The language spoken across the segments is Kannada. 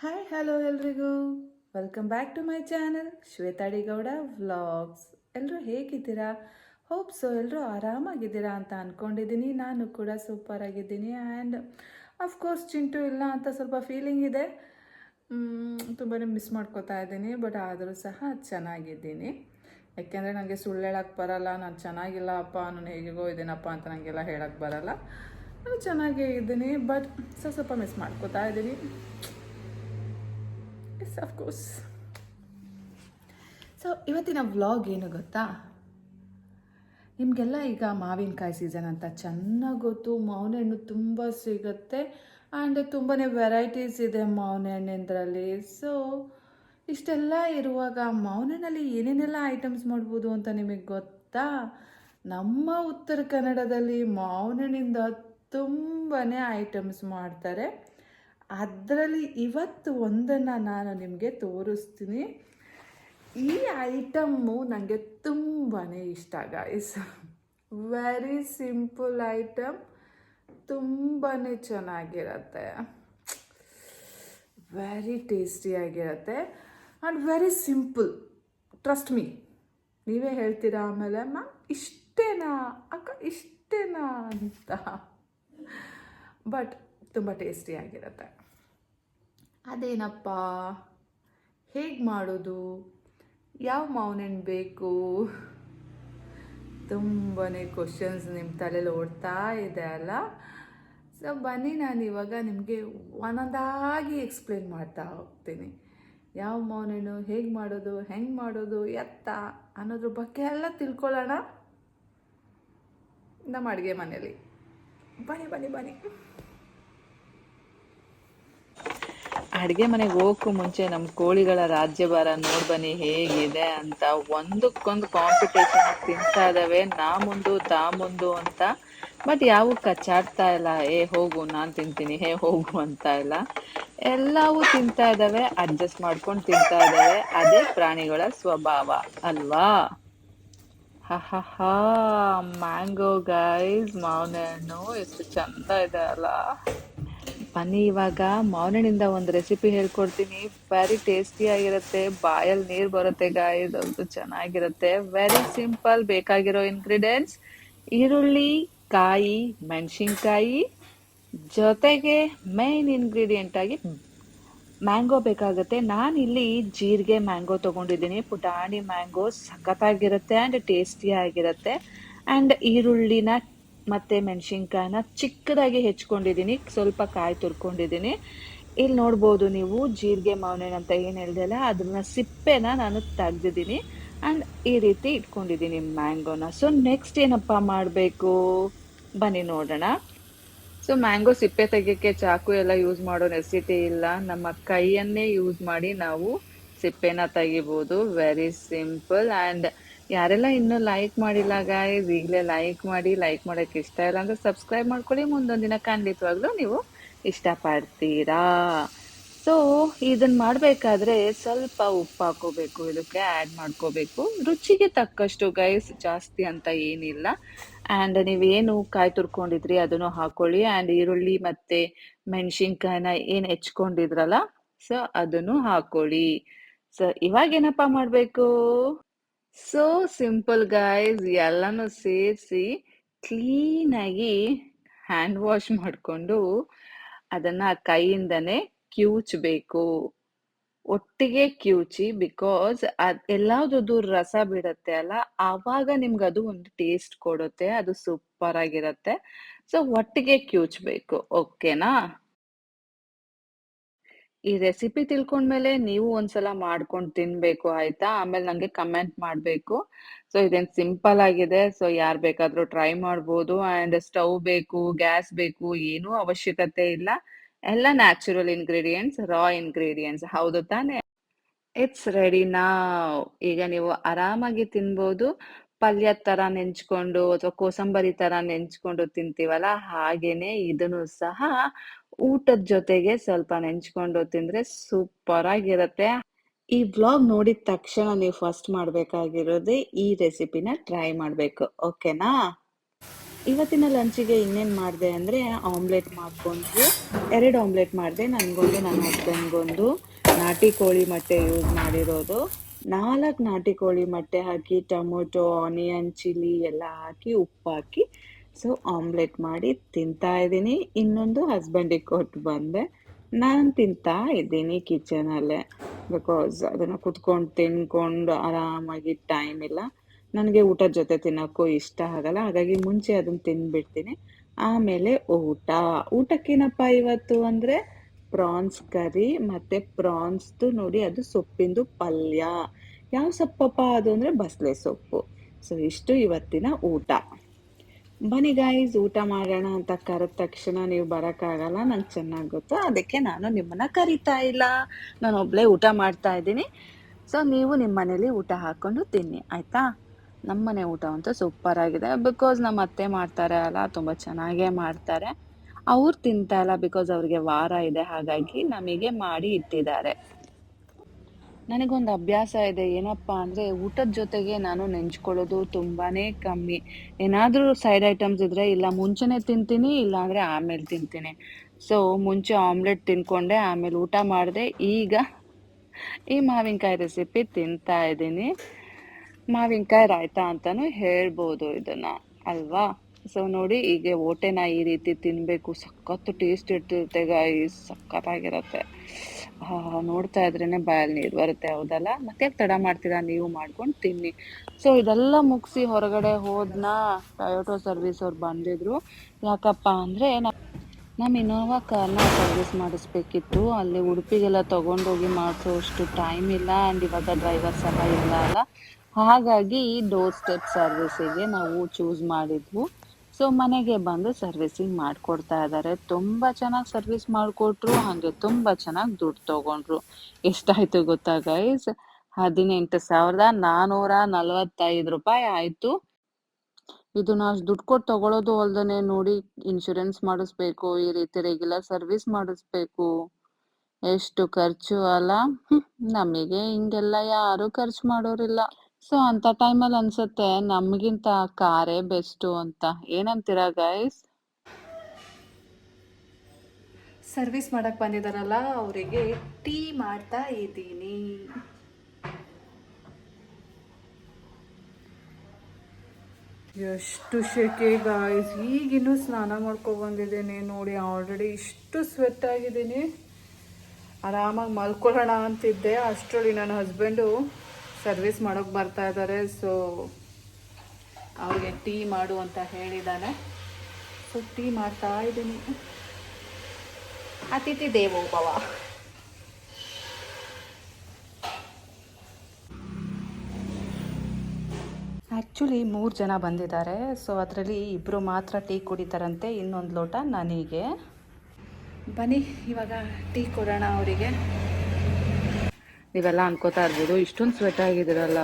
ಹಾಯ್, ಹಲೋ ಎಲ್ರಿಗೂ. Welcome back to my channel Shwetha D Gowda vlogs ಎಲ್ಲರೂ ಹೇಗಿದ್ದೀರಾ? ಹೋಪ್ ಸೊ ಎಲ್ಲರೂ ಆರಾಮಾಗಿದ್ದೀರಾ ಅಂತ ಅಂದ್ಕೊಂಡಿದ್ದೀನಿ ನಾನು ಕೂಡ ಸೂಪರ್ ಆಗಿದ್ದೀನಿ ಆ್ಯಂಡ್ ಅಫ್ಕೋರ್ಸ್ ಚಿಂಟು ಇಲ್ಲ ಅಂತ ಸ್ವಲ್ಪ ಫೀಲಿಂಗ್ ಇದೆ. ತುಂಬಾ ಮಿಸ್ ಮಾಡ್ಕೋತಾ ಇದ್ದೀನಿ ಬಟ್ ಆದರೂ ಸಹ ಚೆನ್ನಾಗಿದ್ದೀನಿ. ಯಾಕೆಂದರೆ ನನಗೆ ಸುಳ್ಳು ಹೇಳಕ್ಕೆ ಬರಲ್ಲ, ನಾನು ಚೆನ್ನಾಗಿಲ್ಲ, ಅಪ್ಪ, ನಾನು ಹೇಗಿಗೋ ಇದ್ದೀನಪ್ಪ ಅಂತ ನನಗೆಲ್ಲ ಹೇಳಕ್ಕೆ ಬರಲ್ಲ. ನಾನು ಚೆನ್ನಾಗೇ ಇದ್ದೀನಿ ಬಟ್ ಸ್ವಲ್ಪ ಸ್ವಲ್ಪ ಮಿಸ್ ಮಾಡ್ಕೋತಾ ಇದ್ದೀನಿ. ಎಸ್ ಅಫ್ಕೋರ್ಸ್ ಸೊ ಇವತ್ತಿನ ವ್ಲಾಗ್ ಏನು ಗೊತ್ತಾ? ನಿಮಗೆಲ್ಲ ಈಗ ಮಾವಿನಕಾಯಿ ಸೀಸನ್ ಅಂತ ಚೆನ್ನಾಗಿ ಗೊತ್ತು. ಮಾವಿನ ಹಣ್ಣು ತುಂಬ ಸಿಗುತ್ತೆ. ಆ್ಯಂಡ್ ತುಂಬಾ ವೆರೈಟೀಸ್ ಇದೆ ಮಾವಿನ ಹಣ್ಣಿಂದ್ರಲ್ಲಿ. ಸೊ ಇಷ್ಟೆಲ್ಲ ಇರುವಾಗ ಮಾವಿನ ಹಣ್ಣಲ್ಲಿ ಏನೇನೆಲ್ಲ ಐಟಮ್ಸ್ ಮಾಡ್ಬೋದು ಅಂತ ನಿಮಗೆ ಗೊತ್ತಾ? ನಮ್ಮ ಉತ್ತರ ಕನ್ನಡದಲ್ಲಿ ಮಾವಿನ ಹಣ್ಣಿಂದ ತುಂಬಾ ಐಟಮ್ಸ್ ಮಾಡ್ತಾರೆ. ಅದರಲ್ಲಿ ಇವತ್ತು ಒಂದನ್ನು ನಾನು ನಿಮಗೆ ತೋರಿಸ್ತೀನಿ. ಈ ಐಟಮ್ಮು ನನಗೆ ತುಂಬಾ ಇಷ್ಟ ಗಾಯ್ಸ್ ವೆರಿ ಸಿಂಪಲ್ ಐಟಮ್ ತುಂಬಾ ಚೆನ್ನಾಗಿರತ್ತೆ. ವೆರಿ ಟೇಸ್ಟಿಯಾಗಿರುತ್ತೆ and very simple trust me ನೀವೇ ಹೇಳ್ತೀರಾ ಆಮೇಲೆ ಮ್ಯಾಮ್ ಇಷ್ಟೇನಾ? ಅಕ್ಕ, ಇಷ್ಟೇನಾ? ಅಂತ. ಬಟ್ ತುಂಬ ಟೇಸ್ಟಿಯಾಗಿರುತ್ತೆ ಅದೇನಪ್ಪ? ಹೇಗೆ ಮಾಡೋದು? ಯಾವ ಮಾವಿನಣ್ಣು ಬೇಕು? ತುಂಬಾ ಕ್ವಶನ್ಸ್ ನಿಮ್ಮ ತಲೆಯಲ್ಲಿ ಓಡ್ತಾ ಇದೆ ಅಲ್ಲ? ಸೊ ಬನ್ನಿ ನಾನು ಇವಾಗ ನಿಮಗೆ ಒಂದೊಂದಾಗಿ ಎಕ್ಸ್ಪ್ಲೇನ್ ಮಾಡ್ತಾ ಹೋಗ್ತೀನಿ. ಯಾವ ಮೌನೆಣ್ಣು ಹೇಗೆ ಮಾಡೋದು, ಹೆಂಗೆ ಮಾಡೋದು, ಎತ್ತ ಅನ್ನೋದ್ರ ಬಗ್ಗೆ ಎಲ್ಲ ತಿಳ್ಕೊಳ್ಳೋಣ ನಮ್ಮ ಅಡುಗೆ ಮನೇಲಿ ಬನ್ನಿ ಬನ್ನಿ ಬನ್ನಿ. ಅಡುಗೆ ಮನೆಗೆ ಹೋಗಕ್ಕೂ ಮುಂಚೆ ನಮ್ಮ ಕೋಳಿಗಳ ರಾಜ್ಯಭಾರ ನೋಡ್ ಬನ್ನಿ ಹೇಗಿದೆ ಅಂತ ಒಂದಕ್ಕೊಂದು ಕಾಂಪಿಟೇಷನ್ ತಿಂತಾ ಇದಾವೆ, ನಾ ಮುಂದು, ತಾ ಮುಂದು ಅಂತ. ಬಟ್ ಯಾವ ಕಚ್ಚಾಡ್ತಾ ಇಲ್ಲ, ಏ, ಹೋಗು, ನಾನು ತಿಂತೀನಿ, ಹೇ, ಹೋಗು ಅಂತ ಇಲ್ಲ. ಎಲ್ಲವೂ ತಿಂತಾ ಇದಾವೆ ಅಡ್ಜಸ್ಟ್ ಮಾಡ್ಕೊಂಡು ತಿಂತಾ ಇದಾವೆ. ಅದೇ ಪ್ರಾಣಿಗಳ ಸ್ವಭಾವ, ಅಲ್ವಾ? ಹಾ ಮ್ಯಾಂಗೋ ಗೈಸ್ ಮಾವಿನ ಹಣ್ಣು ಎಷ್ಟು ಚಂದ ಇದೆ ಅಲ್ಲ. ಬನ್ನಿ ಇವಾಗ. ಮಾವಿನಿಂದ ಒಂದು ರೆಸಿಪಿ ಹೇಳ್ಕೊಡ್ತೀನಿ. ವೆರಿ ಟೇಸ್ಟಿ ಆಗಿರುತ್ತೆ. ಬಾಯಲ್ಲಿ ನೀರು ಬರುತ್ತೆ ಗಾಯ್ಸ್ ಅದು ಚೆನ್ನಾಗಿರುತ್ತೆ. ವೆರಿ ಸಿಂಪಲ್ ಬೇಕಾಗಿರೋ ಇಂಗ್ರೀಡಿಯೆಂಟ್ಸ್ ಈರುಳ್ಳಿ, ಕಾಯಿ, ಮೆಣಸಿನ್ಕಾಯಿ. ಜೊತೆಗೆ ಮೇನ್ ಆಗಿ ಮ್ಯಾಂಗೋ ಬೇಕಾಗುತ್ತೆ. ನಾನು ಇಲ್ಲಿ ಜೀರಿಗೆ ಮ್ಯಾಂಗೋ ತಗೊಂಡಿದ್ದೀನಿ. ಪುಟಾಣಿ ಮ್ಯಾಂಗೋ ಸಖತ್ತಾಗಿರುತ್ತೆ ಆ್ಯಂಡ್ ಟೇಸ್ಟಿ ಆಗಿರುತ್ತೆ. ಆ್ಯಂಡ್ ಈರುಳ್ಳಿನ ಮತ್ತೆ ಮೆಣಸಿನ್ಕಾಯಿನ ಚಿಕ್ಕದಾಗಿ ಹೆಚ್ಕೊಂಡಿದ್ದೀನಿ, ಸ್ವಲ್ಪ ಕಾಯಿ ತುರ್ಕೊಂಡಿದ್ದೀನಿ. ಇಲ್ಲಿ ನೋಡ್ಬೋದು ನೀವು ಜೀರಿಗೆ ಮಾವಿನ ಅಂತ ಏನು ಹೇಳ್ದಲ್ಲ ಅದನ್ನ ಸಿಪ್ಪೆನ ನಾನು ತೆಗ್ದಿದ್ದೀನಿ. ಆ್ಯಂಡ್ ಈ ರೀತಿ ಇಟ್ಕೊಂಡಿದ್ದೀನಿ ಮ್ಯಾಂಗೋನ. ಸೊ ನೆಕ್ಸ್ಟ್ ಏನಪ್ಪ ಮಾಡಬೇಕು? ಬನ್ನಿ ನೋಡೋಣ. ಸೊ ಮ್ಯಾಂಗೋ ಸಿಪ್ಪೆ ತೆಗಿಯೋಕ್ಕೆ ಚಾಕು ಎಲ್ಲ ಯೂಸ್ ಮಾಡೋ ನೆಸಿಟಿ ಇಲ್ಲ. ನಮ್ಮ ಕೈಯನ್ನೇ ಯೂಸ್ ಮಾಡಿ ನಾವು ಸಿಪ್ಪೆನ ತೆಗಿಬೋದು. ವೆರಿ ಸಿಂಪಲ್ ಆ್ಯಂಡ್ ಯಾರೆಲ್ಲ ಇನ್ನೂ ಲೈಕ್ ಮಾಡಿಲ್ಲ ಗಾಯ್ಸ್ ಈಗಲೇ ಲೈಕ್ ಮಾಡಿ ಲೈಕ್ ಮಾಡೋಕ್ಕೆ ಇಷ್ಟ ಇಲ್ಲ ಅಂದ್ರೆ ಸಬ್ಸ್ಕ್ರೈಬ್ ಮಾಡ್ಕೊಳ್ಳಿ. ಮುಂದೊಂದು ದಿನ ಖಂಡಿತವಾಗ್ಲೂ ನೀವು ಇಷ್ಟಪಡ್ತೀರಾ. ಸೊ ಇದನ್ನ ಮಾಡಬೇಕಾದ್ರೆ ಸ್ವಲ್ಪ ಉಪ್ಪು ಹಾಕೋಬೇಕು ಇದಕ್ಕೆ ಆ್ಯಡ್ ಮಾಡ್ಕೋಬೇಕು. ರುಚಿಗೆ ತಕ್ಕಷ್ಟು ಗೈಸ್ ಜಾಸ್ತಿ ಅಂತ ಏನಿಲ್ಲ. ಆ್ಯಂಡ್ ನೀವೇನು ಕಾಯಿ ತುರ್ಕೊಂಡಿದ್ರಿ, ಅದನ್ನು ಹಾಕೊಳ್ಳಿ. ಆ್ಯಂಡ್ ಈರುಳ್ಳಿ ಮತ್ತು ಮೆಣಸಿನ್ಕಾಯಿನ ಏನು ಹೆಚ್ಕೊಂಡಿದ್ರಲ್ಲ ಸೊ ಅದನ್ನು ಹಾಕೊಳ್ಳಿ. ಸೊ ಇವಾಗ ಏನಪ್ಪ ಮಾಡಬೇಕು? ಸೊ ಸಿಂಪಲ್ ಗೈಸ್ ಎಲ್ಲನೂ ಸೇರಿಸಿ ಕ್ಲೀನಾಗಿ ಹ್ಯಾಂಡ್ ವಾಶ್ ಮಾಡಿಕೊಂಡು ಅದನ್ನು ಕೈಯಿಂದನೇ ಕಿವುಚಬೇಕು ಒಟ್ಟಿಗೆ ಕ್ಯೂಚಿ ಬಿಕಾಸ್ ಅದ್ ಎಲ್ಲಾವ್ದು ರಸ ಬಿಡತ್ತೆ ಅಲ್ಲ? ಆವಾಗ ನಿಮ್ಗೆ ಅದು ಒಂದು ಟೇಸ್ಟ್ ಕೊಡುತ್ತೆ, ಅದು ಸೂಪರ್ ಆಗಿರತ್ತೆ. ಸೊ ಒಟ್ಟಿಗೆ ಕ್ಯೂಚ್ಬೇಕು ಓಕೆನಾ ಈ ರೆಸಿಪಿ ತಿಳ್ಕೊಂಡ್ಮೇಲೆ ನೀವು ಒಂದ್ಸಲ ಮಾಡ್ಕೊಂಡು ತಿನ್ಬೇಕು, ಆಯ್ತಾ? ಆಮೇಲೆ ನಂಗೆ ಕಮೆಂಟ್ ಮಾಡ್ಬೇಕು. ಸೊ ಇದೇನ್ ಸಿಂಪಲ್ ಆಗಿದೆ. ಸೊ ಯಾರು ಬೇಕಾದ್ರೂ ಟ್ರೈ ಮಾಡ್ಬೋದು. ಅಂಡ್ ಸ್ಟವ್ ಬೇಕು ಗ್ಯಾಸ್ ಬೇಕು, ಏನೂ ಅವಶ್ಯಕತೆ ಇಲ್ಲ. ಎಲ್ಲ ನ್ಯಾಚುರಲ್ ಇನ್ಗ್ರೀಡಿಯೆಂಟ್ಸ್ ರಾ ಇನ್ಗ್ರೀಡಿಯೆಂಟ್ಸ್ ಹೌದು ತಾನೇ? ಇಟ್ಸ್ ರೆಡಿ ನಾವ್ ಈಗ ನೀವು ಆರಾಮಾಗಿ ತಿನ್ಬೋದು. ಪಲ್ಯ ತರ ನೆಂಚ್ಕೊಂಡು ಅಥವಾ ಕೋಸಂಬರಿ ತರ ನೆಂಚ್ಕೊಂಡು ತಿಂತೀವಲ್ಲ ಹಾಗೇನೆ ಇದನ್ನು ಸಹ ಊಟದ ಜೊತೆಗೆ ಸ್ವಲ್ಪ ನೆಂಚ್ಕೊಂಡು ತಿಂದ್ರೆ ಸೂಪರ್ ಆಗಿರತ್ತೆ. ಈ ವ್ಲಾಗ್ ನೋಡಿದ ತಕ್ಷಣ ನೀವು ಫಸ್ಟ್ ಮಾಡ್ಬೇಕಾಗಿರೋದೇ ಈ ರೆಸಿಪಿನ ಟ್ರೈ ಮಾಡ್ಬೇಕು, ಓಕೆನಾ? ಇವತ್ತಿನ ಲಂಚಿಗೆ ಇನ್ನೇನು ಮಾಡಿದೆ ಅಂದರೆ ಆಮ್ಲೆಟ್ ಮಾಡ್ಕೊಂಡು ಎರಡು ಆಮ್ಲೆಟ್ ಮಾಡಿದೆ, ನನಗೊಂದು, ನನ್ನ ಹಸ್ಬೆಂಡ್ಗೊಂದು. ನಾಟಿ ಕೋಳಿ ಮೊಟ್ಟೆ ಯೂಸ್ ಮಾಡಿರೋದು. ನಾಲ್ಕು ನಾಟಿ ಕೋಳಿ ಮೊಟ್ಟೆ ಹಾಕಿ, ಟೊಮೊಟೊ, ಆನಿಯನ್, ಚಿಲ್ಲಿ ಎಲ್ಲ ಹಾಕಿ, ಉಪ್ಪು ಹಾಕಿ ಸೊ ಆಮ್ಲೆಟ್ ಮಾಡಿ ತಿಂತಾ ಇದ್ದೀನಿ. ಇನ್ನೊಂದು ಹಸ್ಬೆಂಡಿಗೆ ಕೊಟ್ಟು ಬಂದೆ. ನಾನು ತಿಂತಾ ಇದ್ದೀನಿ ಕಿಚನಲ್ಲೇ ಬಿಕಾಸ್ ಅದನ್ನು ಕುತ್ಕೊಂಡು ತಿನ್ಕೊಂಡು ಆರಾಮಾಗಿ ಟೈಮ್ ಇಲ್ಲ. ನನಗೆ ಊಟದ ಜೊತೆ ತಿನ್ನೋಕ್ಕೂ ಇಷ್ಟ ಆಗಲ್ಲ. ಹಾಗಾಗಿ ಮುಂಚೆ ಅದನ್ನು ತಿಂದ್ಬಿಡ್ತೀನಿ. ಆಮೇಲೆ ಊಟ. ಊಟಕ್ಕೇನಪ್ಪ ಇವತ್ತು ಅಂದರೆ ಪ್ರಾನ್ಸ್ ಕರಿ, ಮತ್ತು ಪ್ರಾನ್ಸ್ದು ನೋಡಿ ಅದು ಸೊಪ್ಪಿಂದು ಪಲ್ಯ. ಯಾವ ಸೊಪ್ಪಪ್ಪ ಅದು ಅಂದರೆ ಬಸಳೆ ಸೊಪ್ಪು. ಸೊ ಇಷ್ಟು ಇವತ್ತಿನ ಊಟ. ಬನ್ನಿ ಗಾಯ್ಸ್ ಊಟ ಮಾಡೋಣ ಅಂತ ಕರೆದ ತಕ್ಷಣ ನೀವು ಬರೋಕ್ಕಾಗಲ್ಲ, ನಂಗೆ ಚೆನ್ನಾಗಿ ಗೊತ್ತು. ಅದಕ್ಕೆ ನಾನು ನಿಮ್ಮನ್ನ ಕರಿತಾ ಇಲ್ಲ. ನಾನು ಒಬ್ಬಳೇ ಊಟ ಮಾಡ್ತಾ ಇದ್ದೀನಿ. ಸೊ ನೀವು ನಿಮ್ಮ ಮನೇಲಿ ಊಟ ಹಾಕ್ಕೊಂಡು ತಿನ್ನಿ, ಆಯಿತಾ? ನಮ್ಮ ಮನೆ ಊಟ ಅಂತೂ ಸೂಪರ್ ಆಗಿದೆ. ಬಿಕಾಸ್ ನಮ್ಮ ಅತ್ತೆ ಮಾಡ್ತಾರೆ ಅಲ್ಲ, ತುಂಬ ಚೆನ್ನಾಗೇ ಮಾಡ್ತಾರೆ. ಅವ್ರು ತಿಂತಾ ಇಲ್ಲ ಬಿಕಾಸ್ ಅವ್ರಿಗೆ ವಾರ ಇದೆ, ಹಾಗಾಗಿ ನಮಗೆ ಮಾಡಿ ಇಟ್ಟಿದ್ದಾರೆ. ನನಗೊಂದು ಅಭ್ಯಾಸ ಇದೆ, ಏನಪ್ಪ ಅಂದರೆ ಊಟದ ಜೊತೆಗೆ ನಾನು ನೆಂಚ್ಕೊಳ್ಳೋದು ತುಂಬಾ ಕಮ್ಮಿ. ಏನಾದರೂ ಸೈಡ್ ಐಟಮ್ಸ್ ಇದ್ದರೆ ಇಲ್ಲ ಮುಂಚೆನೇ ತಿಂತೀನಿ, ಇಲ್ಲಾಂದರೆ ಆಮೇಲೆ ತಿಂತೀನಿ. ಸೊ ಮುಂಚೆ ಆಮ್ಲೆಟ್ ತಿನ್ಕೊಂಡೆ, ಆಮೇಲೆ ಊಟ ಮಾಡಿದೆ, ಈಗ ಈ ಮಾವಿನಕಾಯಿ ರೆಸಿಪಿ ತಿಂತಾ ಇದ್ದೀನಿ. ಮಾವಿನಕಾಯಿ ರಾಯ್ತಾ ಅಂತಲೂ ಹೇಳ್ಬೋದು ಇದನ್ನು, ಅಲ್ವಾ? ಸೊ ನೋಡಿ ಈಗ ಓಟೆನ ಈ ರೀತಿ ತಿನ್ನಬೇಕು ಸಖತ್ತು ಟೇಸ್ಟ್ ಇರ್ತಿರುತ್ತೆ ಗಾಯ್ಸ್ ಸಖತ್ತಾಗಿರುತ್ತೆ. ನೋಡ್ತಾ ಇದ್ರೇ ಬಾಯಲ್ಲಿ ನೀರು ಬರುತ್ತೆ, ಹೌದಲ್ಲ? ಮತ್ತೆ ತಡ ಮಾಡ್ತೀರಾ? ನೀವು ಮಾಡ್ಕೊಂಡು ತಿನ್ನಿ. ಸೊ ಇದೆಲ್ಲ ಮುಗಿಸಿ ಹೊರಗಡೆ ಹೋದ್ನ ಟೊಯೋಟೋ ಸರ್ವಿಸ್ ಅವ್ರು ಬಂದಿದ್ರು. ಯಾಕಪ್ಪ ಅಂದರೆ ನಮ್ಮ ಇನೋವಾ ಕಾರ್ನ ಸರ್ವಿಸ್ ಮಾಡಿಸ್ಬೇಕಿತ್ತು. ಅಲ್ಲಿ ಉಡುಪಿಗೆಲ್ಲ ತಗೊಂಡೋಗಿ ಮಾಡಿಸೋ ಅಷ್ಟು ಟೈಮ್ ಇಲ್ಲ. ಆ್ಯಂಡ್ ಇವಾಗ ಡ್ರೈವರ್ ಸಹ ಇಲ್ಲ, ಅಲ್ಲ? ಹಾಗಾಗಿ ಡೋರ್ ಸ್ಟೆಪ್ ಸರ್ವಿಸಿಗೆ ನಾವು ಚೂಸ್ ಮಾಡಿದ್ವು. ಸೊ ಮನೆಗೆ ಬಂದು ಸರ್ವಿಸಿಂಗ್ ಮಾಡ್ಕೊಡ್ತಾ ಇದ್ದಾರೆ ತುಂಬ ಚೆನ್ನಾಗಿ ಸರ್ವಿಸ್ ಮಾಡಿಕೊಟ್ರು, ಹಾಗೆ ತುಂಬ ಚೆನ್ನಾಗಿ ದುಡ್ಡು ತಗೊಂಡ್ರು. ಎಷ್ಟಾಯ್ತು ಗೊತ್ತಾ ಗೈಸ್ ಹದಿನೆಂಟು ಸಾವಿರದ ನಾನ್ನೂರ ನಲವತ್ತೈದು ರೂಪಾಯಿ ಆಯಿತು. ಇದು ನಾವು ದುಡ್ಡು ಕೊಟ್ಟು ತಗೊಳ್ಳೋದು ಅಲ್ದೇ ನೋಡಿ ಇನ್ಶೂರೆನ್ಸ್ ಮಾಡಿಸ್ಬೇಕು, ಈ ರೀತಿ ರೆಗ್ಯುಲರ್ ಸರ್ವಿಸ್ ಮಾಡಿಸ್ಬೇಕು. ಎಷ್ಟು ಖರ್ಚು ಅಲ್ಲ? ನಮಗೆ ಹಿಂಗೆಲ್ಲ ಯಾರು ಖರ್ಚು ಮಾಡೋರಿಲ್ಲ. ಸೊ ಅಂತ ಟೈಮಲ್ಲಿ ಅನ್ಸುತ್ತೆ, ನಮಗಿಂತ ಕಾರೇ ಬೆಸ್ಟು ಅಂತ. ಏನಂತೀರಾ ಗೈಸ್ ಸರ್ವಿಸ್ ಮಾಡಕ್ ಬಂದಿದಾರಲ್ಲ, ಅವರಿಗೆ ಟೀ ಮಾಡ್ತಾ ಇದ್ದೀನಿ. ಎಷ್ಟು ಶೆಕೆ ಗಾಯ್ಸ್ ಈಗಿನ್ನೂ ಸ್ನಾನ ಮಾಡ್ಕೊ ಬಂದಿದ್ದೀನಿ. ನೋಡಿ ಆಲ್ರೆಡಿ ಇಷ್ಟು ಸ್ವೆಟ್ ಆಗಿದ್ದೀನಿ. ಆರಾಮಾಗಿ ಮಲ್ಕೊಳ್ಳೋಣ ಅಂತಿದ್ದೆ. ಅಷ್ಟರಲ್ಲಿ ನನ್ನ ಹಸ್ಬೆಂಡು ಸರ್ವಿಸ್ ಮಾಡೋಕ್ಕೆ ಬರ್ತಾ ಇದ್ದಾರೆ ಸೊ ಅವ್ರಿಗೆ ಟೀ ಮಾಡು ಅಂತ ಹೇಳಿದ್ದಾನೆ ಸೊ ಟೀ ಮಾಡ್ತಾ ಇದ್ದೀನಿ. ಅತಿಥಿ ದೇವೋ ಭವ ಆ್ಯಕ್ಚುಲಿ ಮೂರು ಜನ ಬಂದಿದ್ದಾರೆ ಸೊ ಅದರಲ್ಲಿ ಇಬ್ಬರು ಮಾತ್ರ ಟೀ ಕುಡಿತಾರಂತೆ, ಇನ್ನೊಂದು ಲೋಟ ನನಗೆ. ಬನ್ನಿ, ಇವಾಗ ಟೀ ಕೊಡೋಣ ಅವರಿಗೆ. ನೀವೆಲ್ಲ ಅನ್ಕೋತಾ ಇರ್ಬೋದು. ಇಷ್ಟೊಂದು ಸ್ವೆಟ್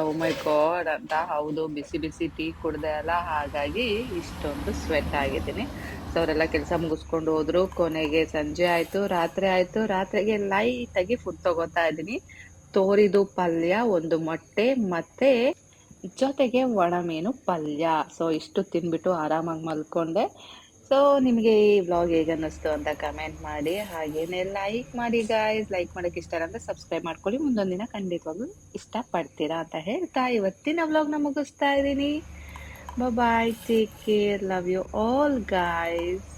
ಓ ಮೈ ಗಾಡ್ ಅಂತ. ಹೌದು, ಬಿಸಿ ಬಿಸಿ ಟೀ ಕುಡ್ದೆ ಅಲ್ಲ, ಹಾಗಾಗಿ ಇಷ್ಟೊಂದು ಸ್ವೆಟ್ ಆಗಿದ್ದೀನಿ. ಸೊ ಅವರೆಲ್ಲ ಕೆಲಸ ಮುಗಿಸ್ಕೊಂಡು ಹೋದ್ರು. ಕೊನೆಗೆ ಸಂಜೆ ಆಯಿತು, ರಾತ್ರಿ ಆಯಿತು. ರಾತ್ರಿಗೆ ಲೈಟಾಗಿ ಫುಡ್ ತಗೋತಾ ಇದ್ದೀನಿ. ತೋರಿದು ಪಲ್ಯ, ಒಂದು ಮೊಟ್ಟೆ, ಮತ್ತೆ ಜೊತೆಗೆ ಒಣ ಮೀನು ಪಲ್ಯ. ಸೊ ಇಷ್ಟು ತಿನ್ಬಿಟ್ಟು ಆರಾಮಾಗಿ ಮಲ್ಕೊಂಡೆ. ಸೊ ನಿಮಗೆ ಈ ವ್ಲಾಗ್ ಹೇಗೆ ಅನ್ನಿಸ್ತು ಅಂತ ಕಮೆಂಟ್ ಮಾಡಿ, ಹಾಗೇನೆ ಲೈಕ್ ಮಾಡಿ ಗಾಯ್ಸ್ ಲೈಕ್ ಮಾಡೋಕೆ ಇಷ್ಟ ಅಂದರೆ ಸಬ್ಸ್ಕ್ರೈಬ್ ಮಾಡ್ಕೊಳ್ಳಿ. ಮುಂದೊಂದು ದಿನ ಖಂಡಿತವಾಗ್ಲೂ ಇಷ್ಟಪಡ್ತೀರಾ ಅಂತ ಹೇಳ್ತಾ ಇವತ್ತಿನ ವ್ಲಾಗ್ನ ಮುಗಿಸ್ತಾ ಇದ್ದೀನಿ. Bye take care love you all guys